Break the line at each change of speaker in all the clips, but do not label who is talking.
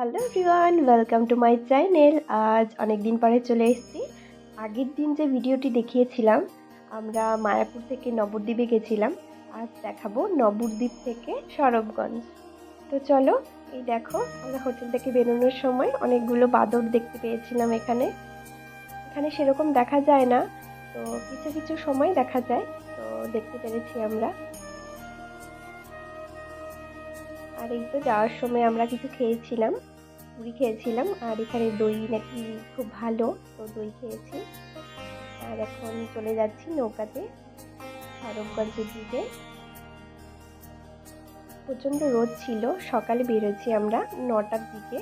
Hello everyone, welcome to my channel. আজ অনেক দিন পরে চলে এসেছি। আগের দিন যে ভিডিওটি দেখিয়েছিলাম, আমরা মায়াপুর থেকে নবদ্বীপে গেছিলাম। আজ দেখাবো নবদ্বীপ থেকে সরবগঞ্জ। তো চলো, এই দেখো, আমরা হোটেল থেকে বেরোনোর সময় অনেকগুলো বাদর দেখতে পেয়েছিলাম এখানে। এখানে সেরকম দেখা যায় না, তো কিছু কিছু সময় দেখা যায়, তো দেখতে পেরেছি আমরা। আর এই তো যাওয়ার সময় আমরা কিছু খেয়েছিলাম, পুরি খেয়েছিলাম, আর এখানে দই নাকি খুব ভালো, তো দই খেয়েছি। আর এখন চলে যাচ্ছি নৌকাতে সরবগঞ্জের দিকে। প্রচণ্ড রোদ ছিল, সকালে বেরোচ্ছি আমরা নটার দিকে।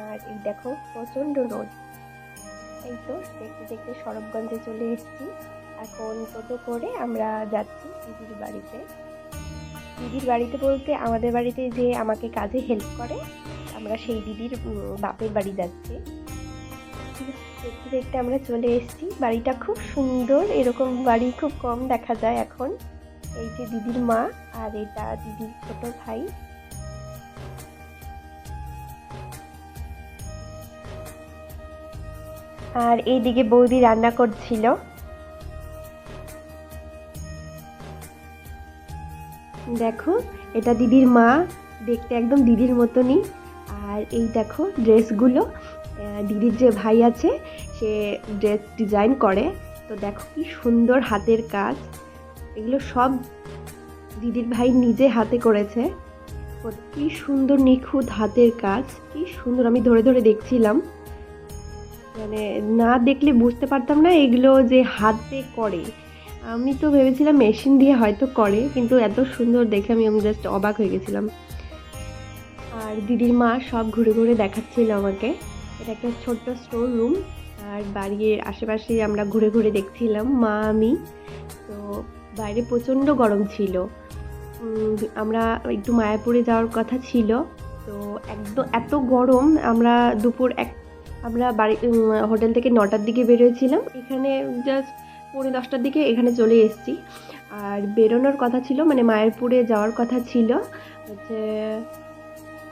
আর এই দেখো, প্রচণ্ড রোদ। এই তো দেখতে দেখতে সরবগঞ্জে চলে এসেছি। এখন টোটো করে আমরা যাচ্ছি দিদির বাড়িতে। দিদির বাড়িতে বলতে আমাদের বাড়িতে যে আমাকে কাজে হেল্প করে, আমরা সেই দিদির বাপের বাড়ি যাচ্ছি। দেখতে দেখতে আমরা চলে এসেছি। বাড়িটা খুব সুন্দর, এরকম বাড়ি খুব কম দেখা যায় এখন। এই যে দিদির মা আর এটা দিদির ছোট ভাই। আর এইদিকে বৌদি রান্না করছিল। দেখো, এটা দিদির মা, দেখতে একদম দিদির মতনই। আর এই দেখো ড্রেসগুলো দিদির যে ভাই আছে, সে ড্রেস ডিজাইন করে। তো দেখো কি সুন্দর হাতের কাজ। এগুলো সব দিদির ভাই নিজে হাতে করেছে। কি সুন্দর নিখুঁত হাতের কাজ, কি সুন্দর, আমি ধরে ধরে দেখছিলাম। মানে না দেখলে বুঝতে পারতাম না এগুলো যে হাতে করে। আমি তো ভেবেছিলাম মেশিন দিয়ে হয়তো করে, কিন্তু এত সুন্দর দেখে আমি আমি জাস্ট অবাক হয়ে গেছিলাম। আর দিদির মা সব ঘুরে ঘুরে দেখাচ্ছিল আমাকে। এটা একটা ছোট্ট স্টোর রুম আর বাড়ির আশেপাশে আমরা ঘুরে ঘুরে দেখছিলাম, মা, আমি। তো বাইরে প্রচণ্ড গরম ছিল। আমরা একটু মায়াপুরে যাওয়ার কথা ছিল। তো একদম এত গরম, আমরা দুপুর এক, আমরা বাড়ি হোটেল থেকে নটার দিকে বেরিয়েছিলাম। এখানে জাস্ট পৌনে দশটার দিকে এখানে চলে এসেছি। আর বেরোনোর কথা ছিল মানে মায়েরপুরে যাওয়ার কথা ছিল। হচ্ছে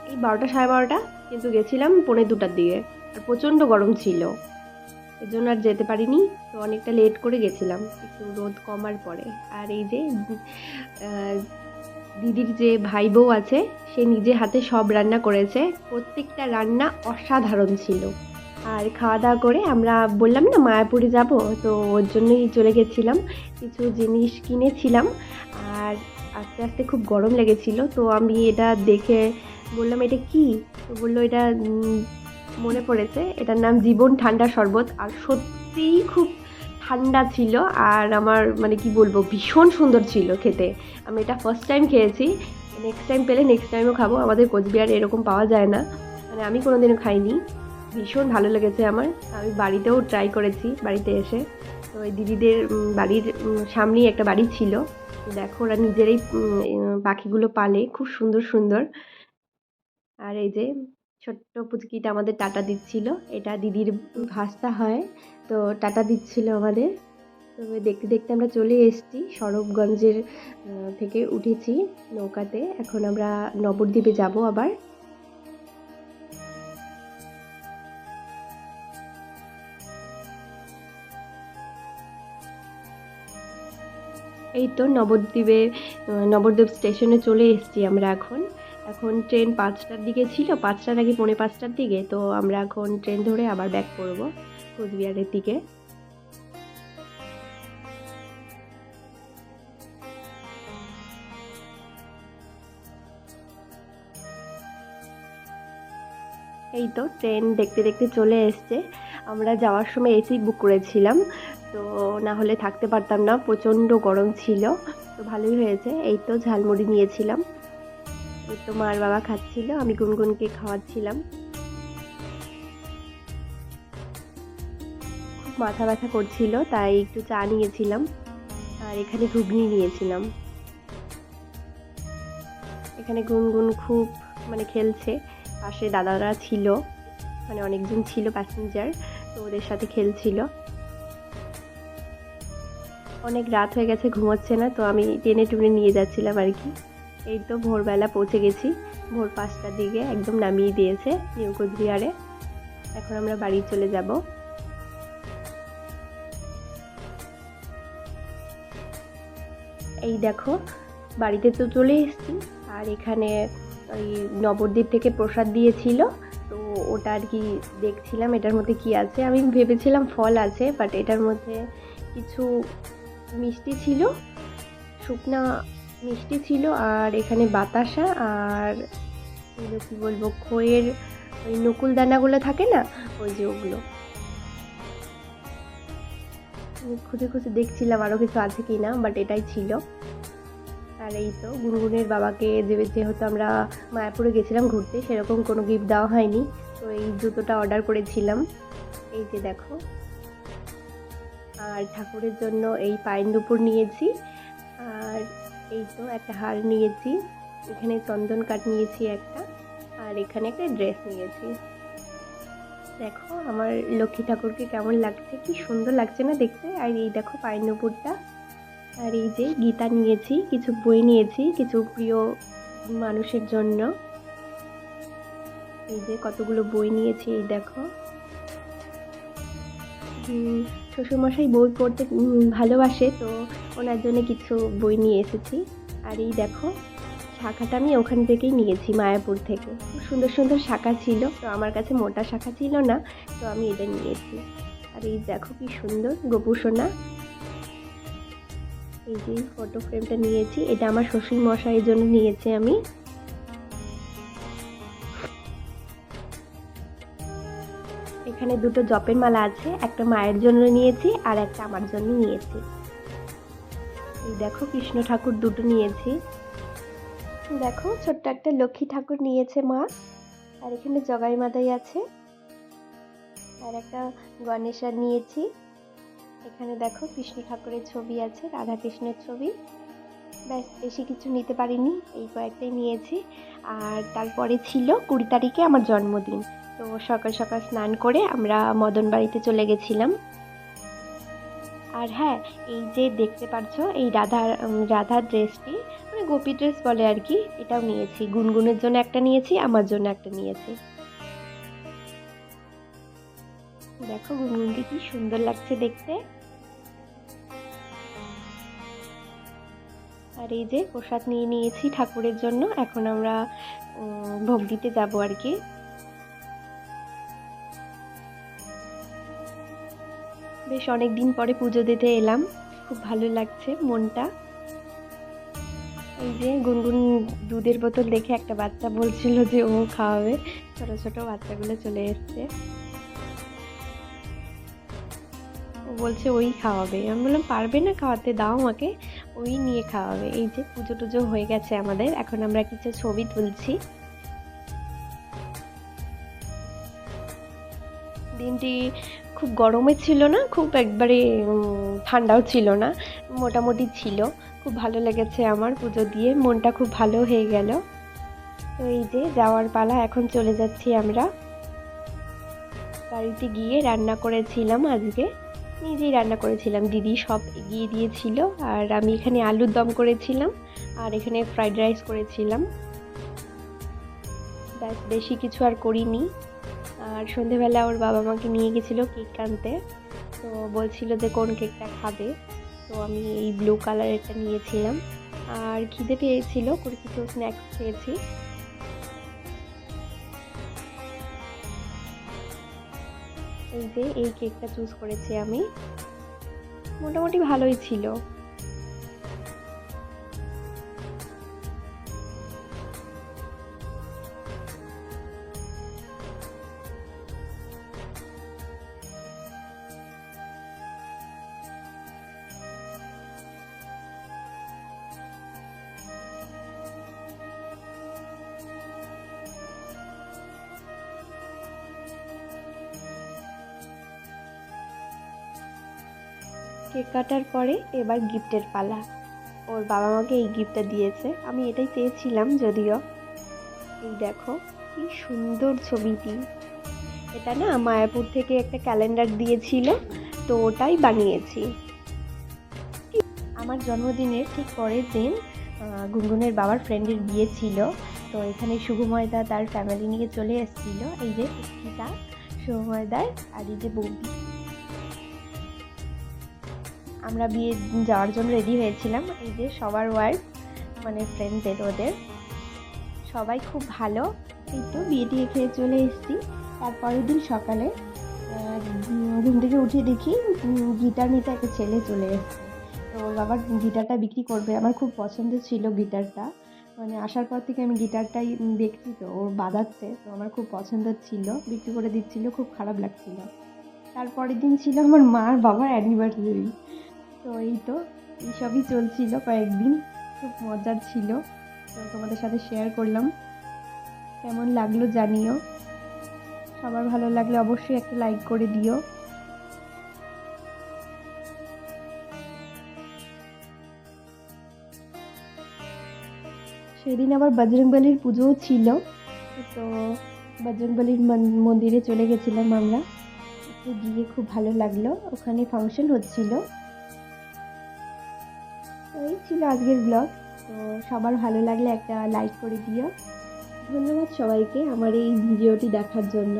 এই বারোটা সাড়ে বারোটা, কিন্তু গেছিলাম পৌনে দুটার দিকে। আর প্রচণ্ড গরম ছিল। এর জন্য আর যেতে পারিনি, তো অনেকটা লেট করে গেছিলাম। একটু রোদ কমার পরে। আর এই যে দিদির যে ভাই বউ আছে, সে নিজে হাতে সব রান্না করেছে। প্রত্যেকটা রান্না অসাধারণ ছিল। আর খাওয়া দাওয়া করে আমরা বললাম না মায়াপুরে যাব, তো ওর জন্যই চলে গেছিলাম। কিছু জিনিস কিনেছিলাম আর আস্তে আস্তে খুব গরম লেগেছিল, তো আমি এটা দেখে বললাম, এটা কি? তো বলল, এটা মনে পড়েছে। এটার নাম জীবন ঠান্ডা শরবত। আর সত্যিই খুব ঠান্ডা ছিল আর আমার মানে কি বলব, ভীষণ সুন্দর ছিল খেতে। আমি এটা ফার্স্ট টাইম খেয়েছি। নেক্সট টাইম পেলে নেক্সট টাইমও খাব। আমাদের কোচবিহারে এরকম পাওয়া যায় না। মানে আমি কোনোদিনও খাইনি। ভীষণ ভালো লেগেছে আমার। আমি বাড়িতেও ট্রাই করেছি, বাড়িতে এসে। তো ওই দিদিদের বাড়ির সামনেই একটা বাড়ি ছিল। দেখো, ওরা নিজেরাই পাখিগুলো পালে। খুব সুন্দর সুন্দর। আর এই যে, ছোট্ট পুচকিটা আমাদের টাটা দিচ্ছিল। এটা দিদির ভাস্তা হয়, তো টাটা দিচ্ছিল আমাদের। তো দেখতে দেখতে আমরা চলে এসেছি সরবগঞ্জের থেকে উঠেছি নৌকাতে। এখন আমরা নবদ্বীপে যাব আবার। এই তো নবদ্বীপে নবদ্বীপ স্টেশনে চলে এসেছি আমরা এখন। এখন ট্রেন পাঁচটার দিকে ছিল পাঁচটার আগে পৌনে পাঁচটার দিকে, তো আমরা এখন ট্রেন ধরে আবার ব্যাক করব কোচবিহারের দিকে। এই তো ট্রেন দেখতে দেখতে চলে এসছে। আমরা যাওয়ার সময় এসি বুক করেছিলাম। তো না হলে থাকতে পারতাম না, প্রচণ্ড গরম ছিল, তো ভালোই হয়েছে। এই তো ঝালমুড়ি নিয়েছিলাম। এই তো মার বাবা খাচ্ছিল, আমি গুনগুনকে খাওয়াচ্ছিলাম। খুব মাথা ব্যথা করছিল, তাই একটু চা নিয়েছিলাম, আর এখানে ঘুগনি নিয়েছিলাম। এখানে গুনগুন খুব মানে খেলছে, পাশে দাদারা ছিল মানে অনেকজন ছিল প্যাসেঞ্জার তো ওদের সাথে খেলছিল। অনেক রাত হয়ে গেছে, ঘুমোচ্ছে না, তো আমি টেনে টুনে নিয়ে যাচ্ছিলাম আর কি। এই তো ভোরবেলা পৌঁছে গেছি, ভোর পাঁচটার দিকে একদম নামিয়ে দিয়েছে নিউ কোচবিহারে। এখন আমরা বাড়ি চলে যাব। এই দেখো, বাড়িতে তো চলে এসেছি, আর এখানে ওই নবদ্বীপ থেকে প্রসাদ দিয়েছিল, তো ওটা আর কি দেখছিলাম, এটার মধ্যে কি আছে? আমি ভেবেছিলাম ফল আছে বাট এটার মধ্যে কিছু মিষ্টি ছিল, শুকনা মিষ্টি ছিল আর এখানে বাতাসা আর এগুলো কী বলব, খইয়ের ওই নকুল দানাগুলো থাকে না, ওই যে ওগুলো। খুঁজে খুঁজে দেখছিলাম আরও কিছু আছে কি না বাট এটাই ছিল। আর এই তো গুনগুনের বাবাকে যেহেতু আমরা মায়াপুরে গেছিলাম ঘুরতে, সেরকম কোনো গিফট দেওয়া হয়নি, তো এই জুতোটা অর্ডার করেছিলাম। এই যে দেখো। আর ঠাকুরের জন্য এই পায়ের দুপুর নিয়েছি। আর এই তো একটা হার নিয়েছি। এখানে চন্দন কাঠ নিয়েছি একটা। আর এখানে একটা ড্রেস নিয়েছি। দেখো, আমার লক্ষ্মী ঠাকুরকে কেমন লাগছে, কি সুন্দর লাগছে না দেখতে? আর এই দেখো পায়ের নুপুরটা। আর এই যে গীতা নিয়েছি, কিছু বই নিয়েছি, কিছু প্রিয় মানুষের জন্য। এই যে কতগুলো বই নিয়েছি, এই দেখো। শ্বশুরমশাই বই পড়তে ভালোবাসে, তো ওনার জন্য কিছু বই নিয়ে এসেছি। আর এই দেখো, শাখাটা আমি ওখান থেকেই নিয়েছি, মায়াপুর থেকে। খুব সুন্দর সুন্দর শাখা ছিল, তো আমার কাছে মোটা শাখা ছিল না, তো আমি এটা নিয়েছি। আর এই দেখো কি সুন্দর গোপুসোনা এই যে ফটো ফ্রেমটা নিয়েছি, এটা আমার শ্বশুর মশাইয়ের জন্য নিয়েছি আমি। এখানে দুটো জপের মালা আছে, একটা মায়ের জন্য নিয়েছি আর একটা আমার জন্য নিয়েছি। এই দেখো কৃষ্ণ ঠাকুর দুটো নিয়েছি। দেখো ছোট্ট একটা লক্ষ্মী ঠাকুর নিয়েছে মা, আর এখানে জগাই মাদাই আছে। আর একটা গণেশা নিয়েছি। এখানে দেখো কৃষ্ণ ঠাকুরের ছবি আছে রাধা কৃষ্ণের ছবি। ব্যাস, বেশি কিছু নিতে পারিনি, এই কয়েকটাই নিয়েছি। আর তারপরে ছিল কুড়ি তারিখে আমার জন্মদিন। তো সকাল সকাল স্নান করে আমরা মদন বাড়িতে চলে গেছিলাম। আর হ্যাঁ এই যে দেখতে পাচ্ছ এই রাধার রাধার ড্রেসটি মানে গোপী ড্রেস বলে আর কি, এটাও নিয়েছি। গুনগুনের জন্য একটা নিয়েছি, আমার জন্য একটা নিয়েছি। দেখো গুনগুনকে কি সুন্দর লাগছে দেখতে। আর এই যে প্রসাদ নিয়ে নিয়েছি ঠাকুরের জন্য, এখন আমরা ভোগ দিতে যাব আর কি। বেশ অনেক দিন পরে পুজো দিতে এলাম। খুব ভালো লাগছে মনটা। এই যে গুনগুন দুধের বোতল দেখে একটা বাচ্চা বলছিল যে ও খাওয়াবে। ছোট ছোট বাচ্চাগুলো চলে এসছে। ও বলছে ওই খাওয়াবে। আমি বললাম, পারবে না খাওয়াতে? দাও আমাকে। ওই নিয়ে খাওয়াবে। এই যে পুজো টুজো হয়ে গেছে আমাদের। এখন আমরা কিছু ছবি তুলছি। দিনটি খুব গরমে ছিল না, খুব একবারে ঠান্ডাও ছিল না, মোটামুটি ছিল। খুব ভালো লেগেছে আমার পুজো দিয়ে, মনটা খুব ভালো হয়ে গেল। তো এই যে যাওয়ার পালা, এখন চলে যাচ্ছি আমরা। বাড়িতে গিয়ে রান্না করেছিলাম আজকে। নিজেই রান্না করেছিলাম, দিদি সব এগিয়ে দিয়েছিল, আর আমি এখানে আলুর দম করেছিলাম, আর এখানে ফ্রাইড রাইস করেছিলাম। ব্যাস, বেশি কিছু আর করিনি। আর সন্ধেবেলা ওর বাবা মাকে নিয়ে গেছিল কেক আনতে। তো বলছিল যে কোন কেকটা খাবে। তো আমি এই ব্লু কালারেরটা নিয়েছিলাম। আর খিদে পেয়েছিল করে কিছু স্ন্যাক্স খেয়েছি। এই যে এই কেকটা চুজ করেছি আমি। মোটামুটি ভালোই ছিল। কেক কাটার পরে এবার গিফটের পালা। ওর বাবা মাকে এই গিফটটা দিয়েছে। আমি এটাই চেয়েছিলাম যদিও। এই দেখো, কি সুন্দর ছবিটি। এটা না মায়াপুর থেকে একটা ক্যালেন্ডার দিয়েছিল, তো ওটাই বানিয়েছি। আমার জন্মদিনের ঠিক পরের দিন গুনগুনের বাবার ফ্রেন্ডের বিয়ে ছিল, তো এখানে শুভময়দা তার ফ্যামিলি নিয়ে চলে এসেছিল। এই যে পুষ্পিতা শুভময়দার আর এই যে বৌদি। আমরা বিয়ে যাওয়ার জন্য রেডি হয়েছিলাম। এই যে সবার ওয়াইফ মানে ফ্রেন্ডদের ওদের। সবাই খুব ভালো। এই তো বিয়ে টিয়ে খেয়ে চলে এসেছি। তারপরের দিন সকালে ঘুম থেকে উঠে দেখি গিটার নিতে একটা ছেলে চলে এসেছে। তো ওর বাবা গিটারটা বিক্রি করবে। আমার খুব পছন্দ ছিল গিটারটা। মানে আসার পর থেকে আমি গিটারটাই দেখছি তো, ও বাজাচ্ছে। তো আমার খুব পছন্দ ছিল। বিক্রি করে দিচ্ছিল, খুব খারাপ লাগছিল। তারপরের দিন ছিল আমার মার বাবার অ্যানিভার্সারি তো এই তো এইসবই চলছিল কয়েকদিন, খুব মজার ছিল। তো তোমাদের সাথে শেয়ার করলাম। কেমন লাগল জানিও। সবার ভালো লাগলে অবশ্যই একটা লাইক করে দিও। সেদিন আবার বজরংবলির পুজোও ছিল। তো বজরংবলির মন- মন্দিরে চলে গেছিলাম আমরা। গিয়ে খুব ভালো লাগল। ওখানে ফাংশন হচ্ছিল। এই ছিল আজকের ব্লগ তো সবার ভালো লাগলে একটা লাইক করে দিও। ধন্যবাদ সবাইকে আমার এই ভিডিওটি দেখার জন্য।